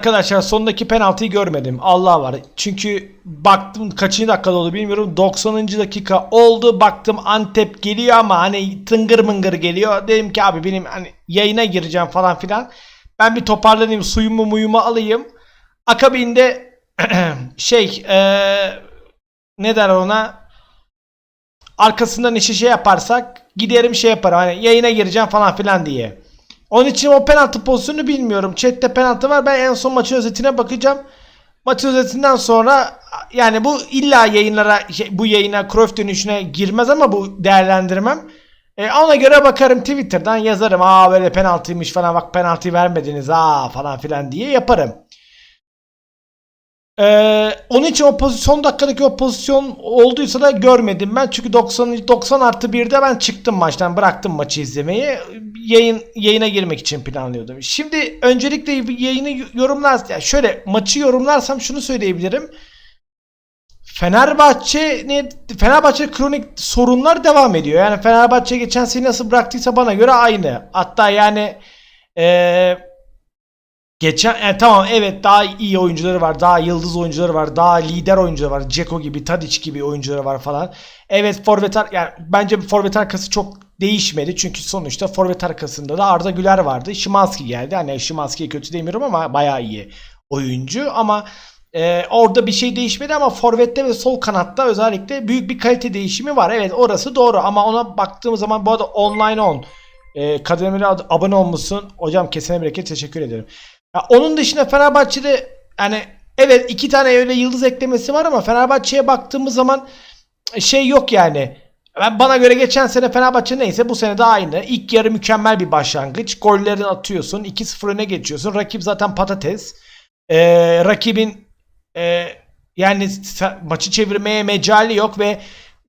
Arkadaşlar sondaki penaltıyı görmedim. Allah var. Çünkü baktım kaçıncı dakikada oldu bilmiyorum. 90. dakika oldu. Baktım Antep geliyor ama hani tıngır mıngır geliyor. Dedim ki abi benim hani yayına gireceğim falan filan. Ben bir toparlanayım suyumu muyumu alayım. Akabinde şey eee ne der ona arkasından işi şey yaparsak giderim şey yaparım hani yayına gireceğim falan filan diye. Onun için o penaltı pozisyonunu bilmiyorum. Chat'te penaltı var. Ben en son maçın özetine bakacağım. Maçın özetinden sonra yani bu illa yayınlara şey, bu yayına Cruyff dönüşüne girmez ama bu değerlendirmem. E, ona göre bakarım Twitter'dan yazarım. Aa böyle penaltıymış falan bak penaltı vermediniz aa falan filan diye yaparım. Ee, onun için o pozisyon dakikadaki o pozisyon olduysa da görmedim ben. Çünkü 90 90 artı 1'de ben çıktım maçtan bıraktım maçı izlemeyi. Yayın yayına girmek için planlıyordum. Şimdi öncelikle yayını yorumlar yani şöyle maçı yorumlarsam şunu söyleyebilirim. Fenerbahçe ne Fenerbahçe kronik sorunlar devam ediyor. Yani Fenerbahçe geçen sene nasıl bıraktıysa bana göre aynı. Hatta yani eee Geçen e, tamam evet daha iyi oyuncuları var. Daha yıldız oyuncuları var. Daha lider oyuncuları var. Ceko gibi, Tadic gibi oyuncuları var falan. Evet forvet yani bence forvet arkası çok değişmedi. Çünkü sonuçta forvet arkasında da Arda Güler vardı. Şimanski geldi. Hani Şimanski'ye kötü demiyorum ama bayağı iyi oyuncu ama e, orada bir şey değişmedi ama forvette ve sol kanatta özellikle büyük bir kalite değişimi var. Evet orası doğru ama ona baktığımız zaman bu arada online on e, kademeli ad- abone olmuşsun. Hocam kesene bereket teşekkür ederim. Ya onun dışında Fenerbahçe'de yani evet iki tane öyle yıldız eklemesi var ama Fenerbahçe'ye baktığımız zaman şey yok yani. Ben bana göre geçen sene Fenerbahçe neyse bu sene de aynı. İlk yarı mükemmel bir başlangıç. Gollerini atıyorsun. 2-0 öne geçiyorsun. Rakip zaten patates. Ee, rakibin e, yani maçı çevirmeye mecali yok ve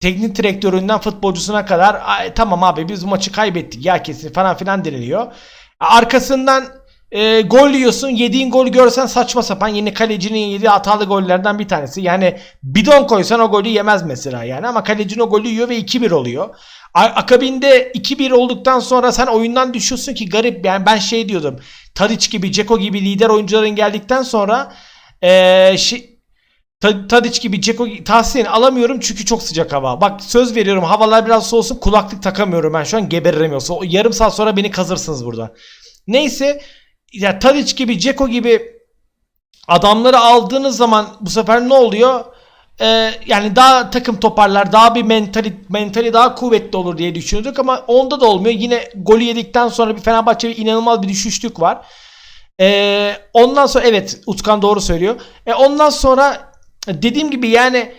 teknik direktöründen futbolcusuna kadar "Ay, tamam abi biz bu maçı kaybettik ya kesin falan filan deniliyor. Arkasından e, gol yiyorsun. Yediğin golü görsen saçma sapan. Yine kalecinin yediği hatalı gollerden bir tanesi. Yani bidon koysan o golü yemez mesela yani. Ama kalecinin o golü yiyor ve 2-1 oluyor. Akabinde 2-1 olduktan sonra sen oyundan düşüyorsun ki garip. Yani ben şey diyordum. Tadic gibi, Ceko gibi lider oyuncuların geldikten sonra e, şey, Ta- Tadic gibi Ceko tavsiyeni alamıyorum çünkü çok sıcak hava. Bak söz veriyorum havalar biraz soğusun kulaklık takamıyorum ben şu an o yarım saat sonra beni kazırsınız burada. Neyse ya Tadic gibi Ceko gibi adamları aldığınız zaman bu sefer ne oluyor? Ee, yani daha takım toparlar, daha bir mentali, mentali daha kuvvetli olur diye düşünüyorduk ama onda da olmuyor. Yine golü yedikten sonra bir Fenerbahçe'de inanılmaz bir düşüşlük var. Ee, ondan sonra evet Utkan doğru söylüyor. E, ondan sonra dediğim gibi yani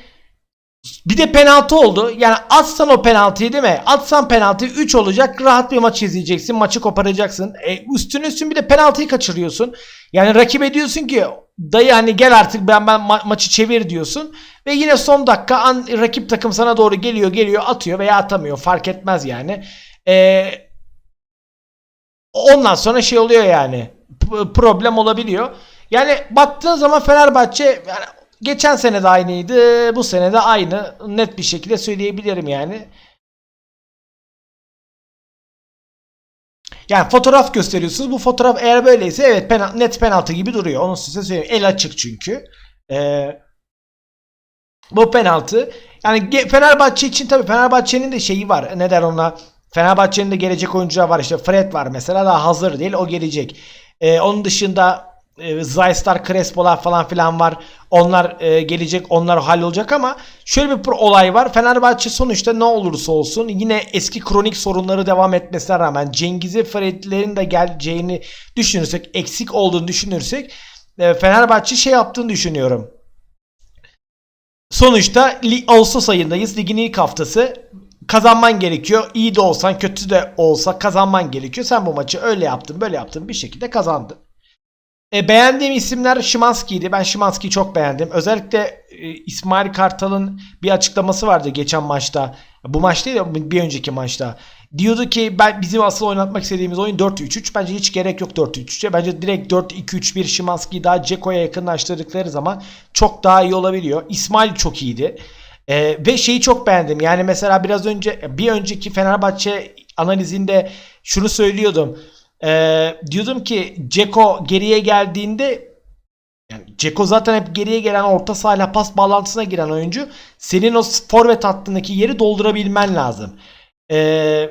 bir de penaltı oldu. Yani atsan o penaltıyı değil mi? Atsan penaltıyı 3 olacak. Rahat bir maç izleyeceksin. Maçı koparacaksın. E, üstüne üstün bir de penaltıyı kaçırıyorsun. Yani rakibe diyorsun ki dayı hani gel artık ben, ben ma- maçı çevir diyorsun. Ve yine son dakika an, rakip takım sana doğru geliyor geliyor atıyor veya atamıyor. Fark etmez yani. E, ondan sonra şey oluyor yani. P- problem olabiliyor. Yani baktığın zaman Fenerbahçe yani geçen sene de aynıydı. Bu sene de aynı. Net bir şekilde söyleyebilirim yani. Yani fotoğraf gösteriyorsunuz. Bu fotoğraf eğer böyleyse evet pena- net penaltı gibi duruyor. Onu size söyleyeyim. El açık çünkü. Ee, bu penaltı. Yani Fenerbahçe için tabii Fenerbahçe'nin de şeyi var. Ne der ona? Fenerbahçe'nin de gelecek oyuncular var. İşte Fred var mesela daha hazır değil. O gelecek. Ee, onun dışında e, Zaystar, Crespo'lar falan filan var. Onlar e, gelecek. Onlar hallolacak ama şöyle bir olay var. Fenerbahçe sonuçta ne olursa olsun yine eski kronik sorunları devam etmesine rağmen Cengiz'e Fred'lerin de geleceğini düşünürsek, eksik olduğunu düşünürsek e, Fenerbahçe şey yaptığını düşünüyorum. Sonuçta Ağustos ayındayız. Ligin ilk haftası. Kazanman gerekiyor. İyi de olsan kötü de olsa kazanman gerekiyor. Sen bu maçı öyle yaptın böyle yaptın bir şekilde kazandın. E, beğendiğim isimler Şimanski'ydi. Ben Şimanski'yi çok beğendim. Özellikle e, İsmail Kartal'ın bir açıklaması vardı geçen maçta. Bu maç değil de bir önceki maçta. Diyordu ki ben bizim asıl oynatmak istediğimiz oyun 4-3-3. Bence hiç gerek yok 4-3-3'e. Bence direkt 4-2-3-1 Şimanski'yi daha Ceko'ya yakınlaştırdıkları zaman çok daha iyi olabiliyor. İsmail çok iyiydi. E, ve şeyi çok beğendim. Yani mesela biraz önce bir önceki Fenerbahçe analizinde şunu söylüyordum. Ee, diyordum ki Ceko geriye geldiğinde Yani Ceko zaten hep geriye gelen orta sahayla pas bağlantısına giren oyuncu. Senin o forvet hattındaki yeri doldurabilmen lazım. Ee,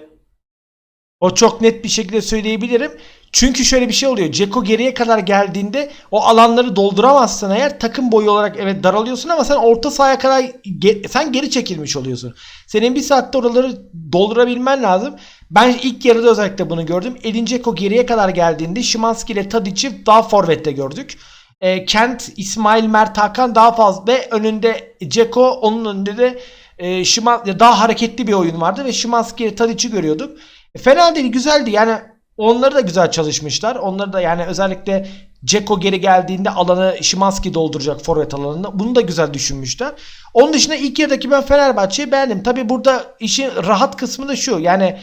o çok net bir şekilde söyleyebilirim. Çünkü şöyle bir şey oluyor. Ceko geriye kadar geldiğinde o alanları dolduramazsın eğer takım boyu olarak evet daralıyorsun ama sen orta sahaya kadar ge- sen geri çekilmiş oluyorsun. Senin bir saatte oraları doldurabilmen lazım. Ben ilk yarıda özellikle bunu gördüm. Edin Dzeko geriye kadar geldiğinde Şimanski ile Tadic'i daha forvette gördük. E, Kent, İsmail, Mert Hakan daha fazla ve önünde Ceko onun önünde de e, Şiman, daha hareketli bir oyun vardı ve Şimanski ile Tadic'i görüyorduk. E, fena değil güzeldi yani onları da güzel çalışmışlar. Onları da yani özellikle Ceko geri geldiğinde alanı Şimanski dolduracak forvet alanını. Bunu da güzel düşünmüşler. Onun dışında ilk yarıdaki ben Fenerbahçe'yi beğendim. Tabi burada işin rahat kısmı da şu. Yani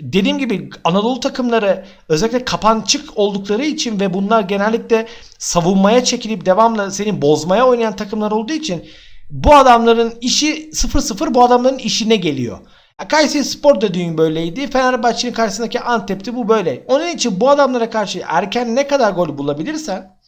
dediğim gibi Anadolu takımları özellikle kapançık oldukları için ve bunlar genellikle savunmaya çekilip devamlı seni bozmaya oynayan takımlar olduğu için bu adamların işi 0-0 bu adamların işine geliyor. Kayseri Spor da dün böyleydi. Fenerbahçe'nin karşısındaki Antep'te bu böyle. Onun için bu adamlara karşı erken ne kadar gol bulabilirsen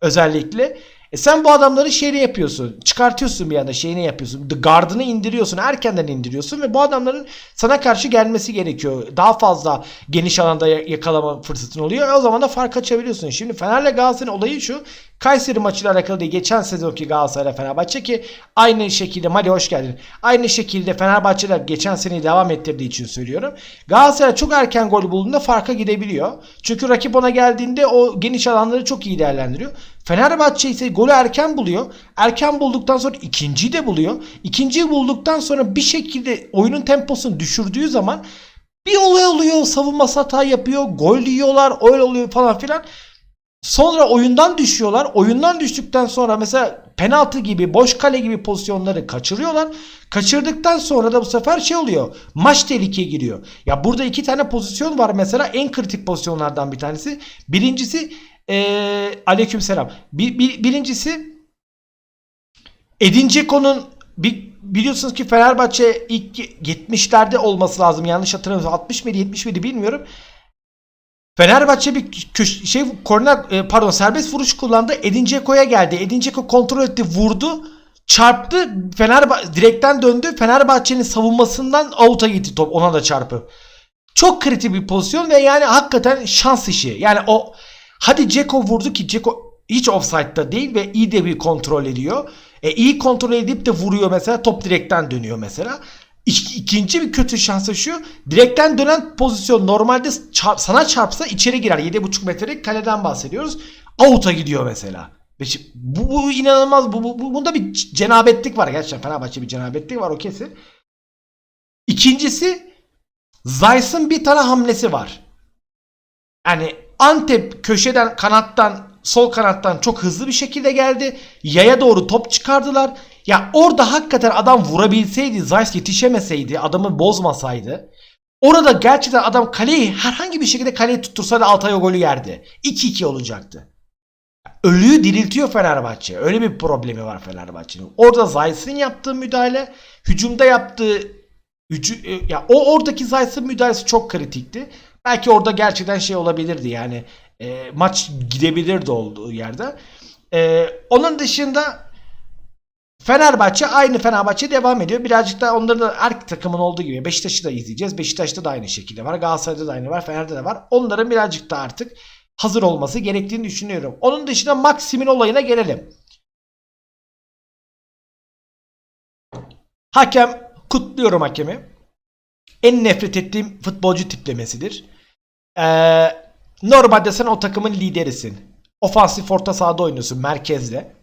özellikle e sen bu adamları şeyini yapıyorsun. Çıkartıyorsun bir anda şeyini yapıyorsun. The Guard'ını indiriyorsun. Erkenden indiriyorsun ve bu adamların sana karşı gelmesi gerekiyor. Daha fazla geniş alanda ya- yakalama fırsatın oluyor. O zaman da fark açabiliyorsun. Şimdi Fener'le Galatasaray'ın olayı şu. Kayseri maçıyla alakalı değil. Geçen sezonki Galatasaray'la Fenerbahçe ki aynı şekilde Mali hoş geldin. Aynı şekilde Fenerbahçeler geçen seneyi devam ettirdiği için söylüyorum. Galatasaray çok erken gol bulduğunda farka gidebiliyor. Çünkü rakip ona geldiğinde o geniş alanları çok iyi değerlendiriyor. Fenerbahçe ise golü erken buluyor. Erken bulduktan sonra ikinciyi de buluyor. İkinciyi bulduktan sonra bir şekilde oyunun temposunu düşürdüğü zaman bir olay oluyor. Savunması hata yapıyor. Gol yiyorlar. Öyle oluyor falan filan. Sonra oyundan düşüyorlar. Oyundan düştükten sonra mesela penaltı gibi, boş kale gibi pozisyonları kaçırıyorlar. Kaçırdıktan sonra da bu sefer şey oluyor. Maç tehlikeye giriyor. Ya burada iki tane pozisyon var mesela en kritik pozisyonlardan bir tanesi. Birincisi ee, aleykümselam. Bir, bir, birincisi Edin Dzeko'nun bir, biliyorsunuz ki Fenerbahçe ilk 70'lerde olması lazım. Yanlış hatırlamıyorum. 60 mıydı 70 miydi bilmiyorum. Fenerbahçe bir köş- şey korner e, pardon serbest vuruş kullandı. Edin Dzeko'ya geldi. Edin Dzeko kontrol etti, vurdu. Çarptı. Fenerbahçe direkten döndü. Fenerbahçe'nin savunmasından out'a gitti top. Ona da çarpı. Çok kritik bir pozisyon ve yani hakikaten şans işi. Yani o hadi Dzeko vurdu ki Dzeko hiç offside'da değil ve iyi de bir kontrol ediyor. E, iyi kontrol edip de vuruyor mesela top direkten dönüyor mesela. İk- İkinci bir kötü şansı şu. Direkten dönen pozisyon normalde çarp- sana çarpsa içeri girer. 7,5 metrelik kaleden bahsediyoruz. Out'a gidiyor mesela. Bu, bu inanılmaz. Bu, bu, bu- bunda bir cenabetlik var. Gerçekten Fenerbahçe bir cenabetlik var o kesin. İkincisi Zayt'ın bir tane hamlesi var. Yani Antep köşeden kanattan sol kanattan çok hızlı bir şekilde geldi. Yaya doğru top çıkardılar. Ya orada hakikaten adam vurabilseydi, Zayt yetişemeseydi, adamı bozmasaydı. Orada gerçekten adam kaleyi herhangi bir şekilde kaleyi tuttursaydı Altay o golü yerdi. 2-2 olacaktı. Ölüyü diriltiyor Fenerbahçe. Öyle bir problemi var Fenerbahçe'nin. Orada Zayt'ın yaptığı müdahale, hücumda yaptığı hücu- e, ya o oradaki Zayt'ın müdahalesi çok kritikti. Belki orada gerçekten şey olabilirdi yani e, maç gidebilirdi olduğu yerde. E, onun dışında Fenerbahçe aynı Fenerbahçe devam ediyor. Birazcık da onların da her takımın olduğu gibi Beşiktaş'ı da izleyeceğiz. Beşiktaş'ta da aynı şekilde var. Galatasaray'da da aynı var. Fener'de de var. Onların birazcık da artık hazır olması gerektiğini düşünüyorum. Onun dışında Maxim'in olayına gelelim. Hakem kutluyorum hakemi. En nefret ettiğim futbolcu tiplemesidir. Ee, normalde sen o takımın liderisin. Ofansif orta sahada oynuyorsun merkezde.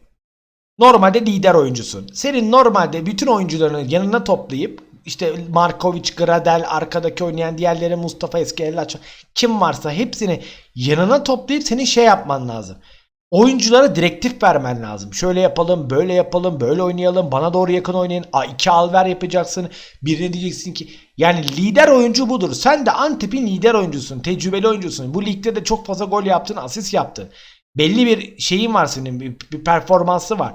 Normalde lider oyuncusun. Senin normalde bütün oyuncularını yanına toplayıp işte Markovic, Gradel, arkadaki oynayan diğerleri Mustafa Eskellaç kim varsa hepsini yanına toplayıp senin şey yapman lazım. Oyunculara direktif vermen lazım. Şöyle yapalım, böyle yapalım, böyle oynayalım, bana doğru yakın oynayın. A, iki alver yapacaksın. Birine diyeceksin ki yani lider oyuncu budur. Sen de Antep'in lider oyuncusun, tecrübeli oyuncusun. Bu ligde de çok fazla gol yaptın, asist yaptın. Belli bir şeyin var senin, bir, bir performansı var.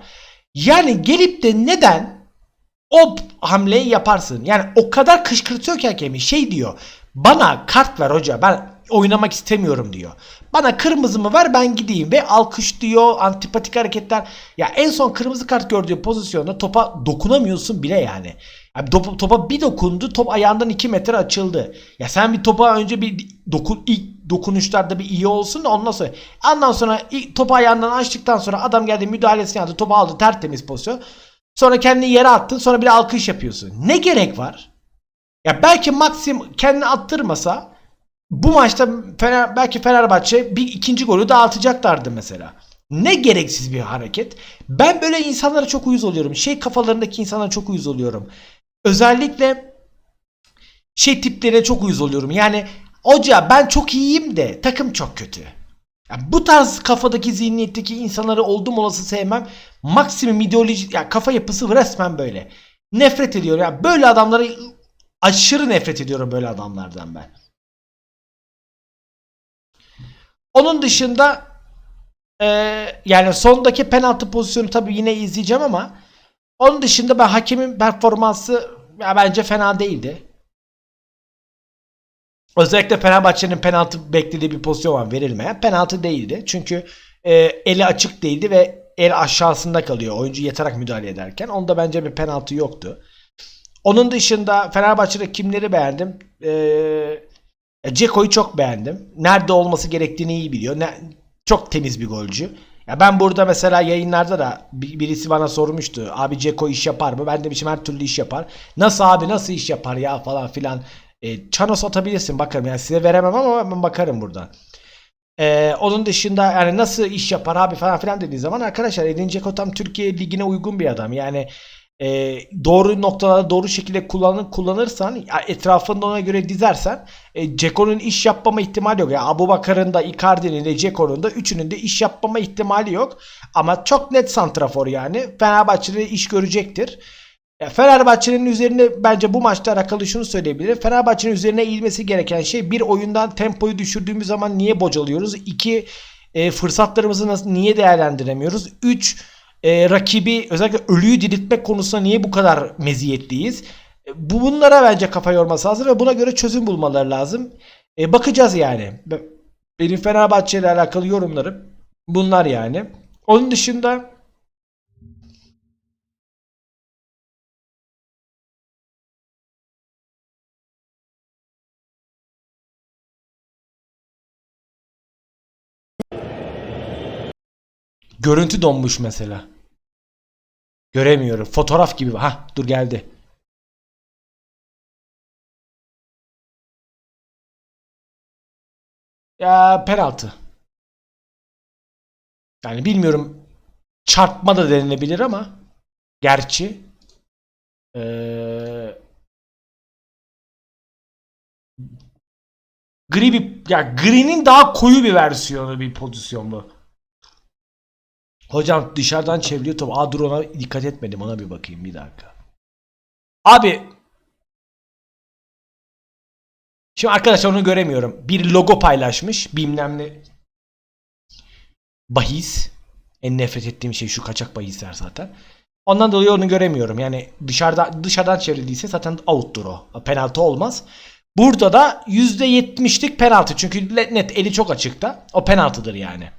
Yani gelip de neden o hamleyi yaparsın? Yani o kadar kışkırtıyor ki hakemi şey diyor. Bana kart ver hoca ben oynamak istemiyorum diyor. Bana kırmızımı ver ben gideyim ve alkış diyor antipatik hareketler. Ya en son kırmızı kart gördüğü pozisyonda topa dokunamıyorsun bile yani. Yani topa, topa bir dokundu top ayağından 2 metre açıldı. Ya sen bir topa önce bir dokun, ilk dokunuşlarda bir iyi olsun da ondan sonra ondan sonra topu ayağından açtıktan sonra adam geldi müdahalesini yaptı topu aldı tertemiz pozisyon. Sonra kendini yere attın sonra bir alkış yapıyorsun. Ne gerek var? Ya belki Maxim kendini attırmasa bu maçta Fener, belki Fenerbahçe bir ikinci golü dağıtacaklardı mesela. Ne gereksiz bir hareket. Ben böyle insanlara çok uyuz oluyorum. Şey kafalarındaki insanlara çok uyuz oluyorum. Özellikle şey tiplerine çok uyuz oluyorum. Yani hoca ben çok iyiyim de takım çok kötü. Ya bu tarz kafadaki zihniyetteki insanları oldum olası sevmem. Maksimum ideoloji ya kafa yapısı resmen böyle. Nefret ediyorum. Ya böyle adamları aşırı nefret ediyorum böyle adamlardan ben. Onun dışında e, yani sondaki penaltı pozisyonu tabii yine izleyeceğim ama onun dışında ben hakemin performansı ya bence fena değildi. Özellikle Fenerbahçe'nin penaltı beklediği bir pozisyon var verilmeyen. Penaltı değildi. Çünkü e, eli açık değildi ve el aşağısında kalıyor. Oyuncu yatarak müdahale ederken. Onda bence bir penaltı yoktu. Onun dışında Fenerbahçe'de kimleri beğendim? Ee, Ceko'yu çok beğendim. Nerede olması gerektiğini iyi biliyor. Ne, çok temiz bir golcü. Ya ben burada mesela yayınlarda da bir- birisi bana sormuştu. Abi Ceko iş yapar mı? Ben de biçim her türlü iş yapar. Nasıl abi nasıl iş yapar ya falan filan. E, Çanos atabilirsin bakarım. Yani size veremem ama ben bakarım buradan. Ee, onun dışında yani nasıl iş yapar abi falan filan dediği zaman arkadaşlar Edin Dzeko tam Türkiye ligine uygun bir adam. Yani e, doğru noktalarda doğru şekilde kullanır, kullanırsan etrafında ona göre dizersen e, Ceko'nun iş yapmama ihtimali yok. Yani Abu Bakar'ın da Icardi'nin de Ceko'nun da üçünün de iş yapmama ihtimali yok. Ama çok net santrafor yani. Fenerbahçe'de iş görecektir. Ya Fenerbahçe'nin üzerine bence bu maçta alakalı şunu söyleyebilirim. Fenerbahçe'nin üzerine eğilmesi gereken şey bir oyundan tempoyu düşürdüğümüz zaman niye bocalıyoruz? İki e, fırsatlarımızı nasıl niye değerlendiremiyoruz? Üç e, rakibi özellikle ölüyü diriltmek konusunda niye bu kadar meziyetliyiz? E, bu bunlara bence kafa yorması lazım ve buna göre çözüm bulmaları lazım. E, bakacağız yani. Be- Benim Fenerbahçe ile alakalı yorumlarım bunlar yani. Onun dışında görüntü donmuş mesela. Göremiyorum. Fotoğraf gibi. Ha dur geldi. Ya penaltı. Yani bilmiyorum çarpma da denilebilir ama gerçi ee, gri bir ya gri'nin daha koyu bir versiyonu bir pozisyon bu. Hocam dışarıdan çeviriyor top. Aa dur ona dikkat etmedim. Ona bir bakayım bir dakika. Abi Şimdi arkadaşlar onu göremiyorum. Bir logo paylaşmış. Bilmem ne. Bahis. En nefret ettiğim şey şu kaçak bahisler zaten. Ondan dolayı onu göremiyorum. Yani dışarıda dışarıdan çevrildiyse zaten out'tur o. Penaltı olmaz. Burada da %70'lik penaltı. Çünkü net eli çok açıkta. O penaltıdır yani.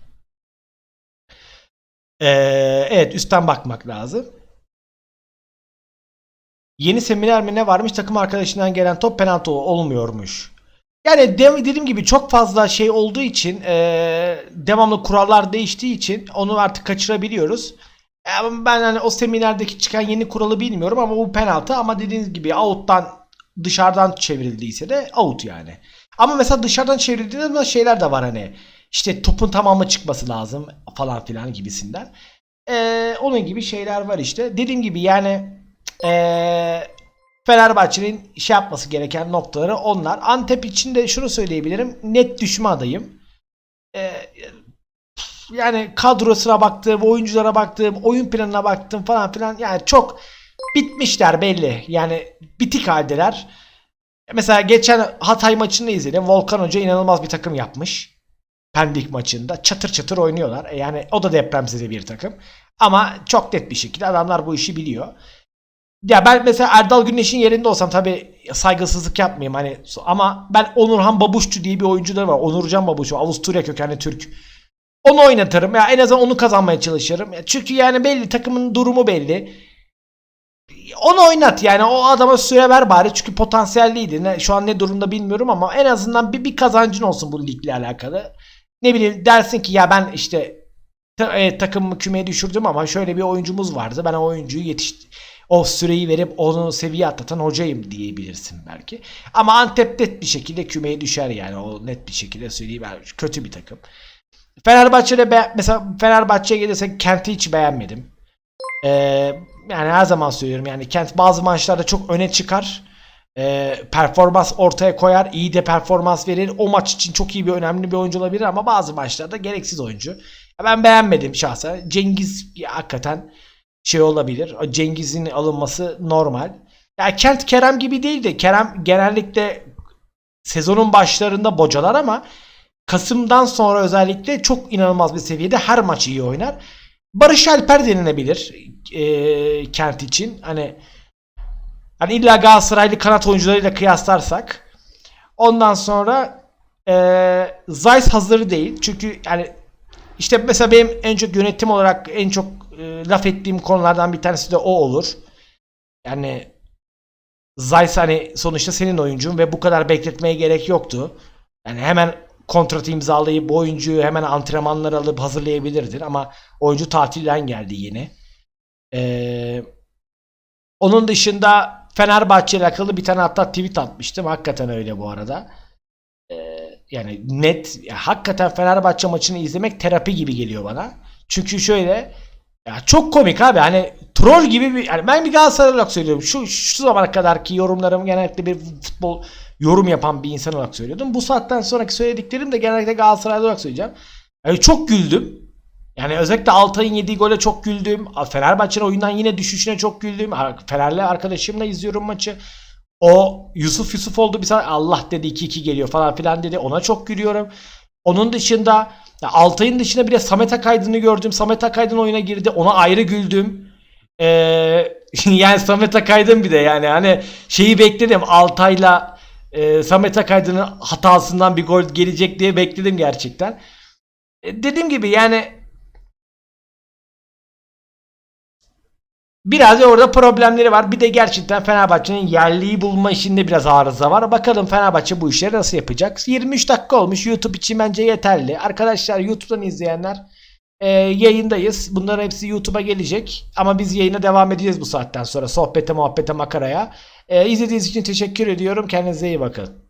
Ee, evet üstten bakmak lazım. Yeni seminer mi ne varmış takım arkadaşından gelen top penaltı olmuyormuş. Yani de- dediğim gibi çok fazla şey olduğu için ee, devamlı kurallar değiştiği için onu artık kaçırabiliyoruz. E, ama ben hani o seminerdeki çıkan yeni kuralı bilmiyorum ama bu penaltı ama dediğiniz gibi out'tan dışarıdan çevrildiyse de out yani. Ama mesela dışarıdan çevrildiğinde şeyler de var hani işte topun tamamı çıkması lazım falan filan gibisinden. Ee, onun gibi şeyler var işte. Dediğim gibi yani ee, Fenerbahçe'nin şey yapması gereken noktaları onlar. Antep için de şunu söyleyebilirim. Net düşme adayım. Ee, yani kadrosuna baktım, oyunculara baktım, oyun planına baktım falan filan. Yani çok bitmişler belli. Yani bitik haldeler. Mesela geçen Hatay maçını izledim. Volkan Hoca inanılmaz bir takım yapmış. Pendik maçında çatır çatır oynuyorlar. E Yani o da depremzede bir takım. Ama çok net bir şekilde adamlar bu işi biliyor. ya ben mesela Erdal Güneş'in yerinde olsam tabii saygısızlık yapmayayım hani ama ben Onurhan Babuşçu diye bir oyuncuları var. Onurcan Babuşçu Avusturya kökenli Türk. Onu oynatırım ya en azından onu kazanmaya çalışırım. Çünkü yani belli takımın durumu belli. Onu oynat yani o adama süre ver bari çünkü potansiyelliydi. Ne, şu an ne durumda bilmiyorum ama en azından bir, bir kazancın olsun bu ligle alakalı. Ne bileyim dersin ki ya ben işte ta, e, takımımı kümeye düşürdüm ama şöyle bir oyuncumuz vardı. Ben o oyuncuyu yetiş o süreyi verip onu seviye atlatan hocayım diyebilirsin belki. Ama Antep net bir şekilde kümeye düşer yani o net bir şekilde söyleyeyim. Yani kötü bir takım. Fenerbahçe'de be- mesela Fenerbahçe'ye gelirsek Kent'i hiç beğenmedim. Ee, yani her zaman söylüyorum yani Kent bazı maçlarda çok öne çıkar. Ee, performans ortaya koyar. iyi de performans verir. O maç için çok iyi bir önemli bir oyuncu olabilir ama bazı maçlarda gereksiz oyuncu. Ben beğenmedim şahsen. Cengiz ya, hakikaten şey olabilir. Cengiz'in alınması normal. Ya Kent Kerem gibi değil de Kerem genellikle sezonun başlarında bocalar ama Kasım'dan sonra özellikle çok inanılmaz bir seviyede her maç iyi oynar. Barış Alper denilebilir e, Kent için. Hani hani illa Galatasaraylı kanat oyuncularıyla kıyaslarsak. Ondan sonra e, Zeiss hazır değil. Çünkü yani işte mesela benim en çok yönetim olarak en çok e, laf ettiğim konulardan bir tanesi de o olur. Yani Zeiss hani sonuçta senin oyuncun ve bu kadar bekletmeye gerek yoktu. Yani hemen kontratı imzalayıp oyuncuyu hemen antrenmanlar alıp hazırlayabilirdin ama oyuncu tatilden geldi yeni. Ee, onun dışında Fenerbahçe ile alakalı bir tane hatta tweet atmıştım. Hakikaten öyle bu arada. Ee, yani net ya hakikaten Fenerbahçe maçını izlemek terapi gibi geliyor bana. Çünkü şöyle ya çok komik abi hani troll gibi bir yani ben bir Galatasaray olarak söylüyorum. Şu şu zamana kadarki yorumlarım genellikle bir futbol yorum yapan bir insan olarak söylüyordum. Bu saatten sonraki söylediklerim de genellikle Galatasaray olarak söyleyeceğim. Yani çok güldüm. Yani özellikle Altay'ın yediği gole çok güldüm. Fenerbahçe'nin oyundan yine düşüşüne çok güldüm. Fenerli arkadaşımla izliyorum maçı. O Yusuf Yusuf oldu bir saniye Allah dedi 2-2 geliyor falan filan dedi. Ona çok gülüyorum. Onun dışında Altay'ın dışında bir de Samet Akaydın'ı gördüm. Samet Akaydın oyuna girdi. Ona ayrı güldüm. Ee, yani Samet Akaydın bir de yani hani şeyi bekledim Altay'la e, Samet Akaydın'ın hatasından bir gol gelecek diye bekledim gerçekten. E, dediğim gibi yani Biraz da orada problemleri var. Bir de gerçekten Fenerbahçe'nin yerliyi bulma işinde biraz arıza var. Bakalım Fenerbahçe bu işleri nasıl yapacak? 23 dakika olmuş. YouTube için bence yeterli. Arkadaşlar YouTube'dan izleyenler e, yayındayız. Bunların hepsi YouTube'a gelecek. Ama biz yayına devam edeceğiz bu saatten sonra. Sohbete, muhabbete, makaraya. E, izlediğiniz için teşekkür ediyorum. Kendinize iyi bakın.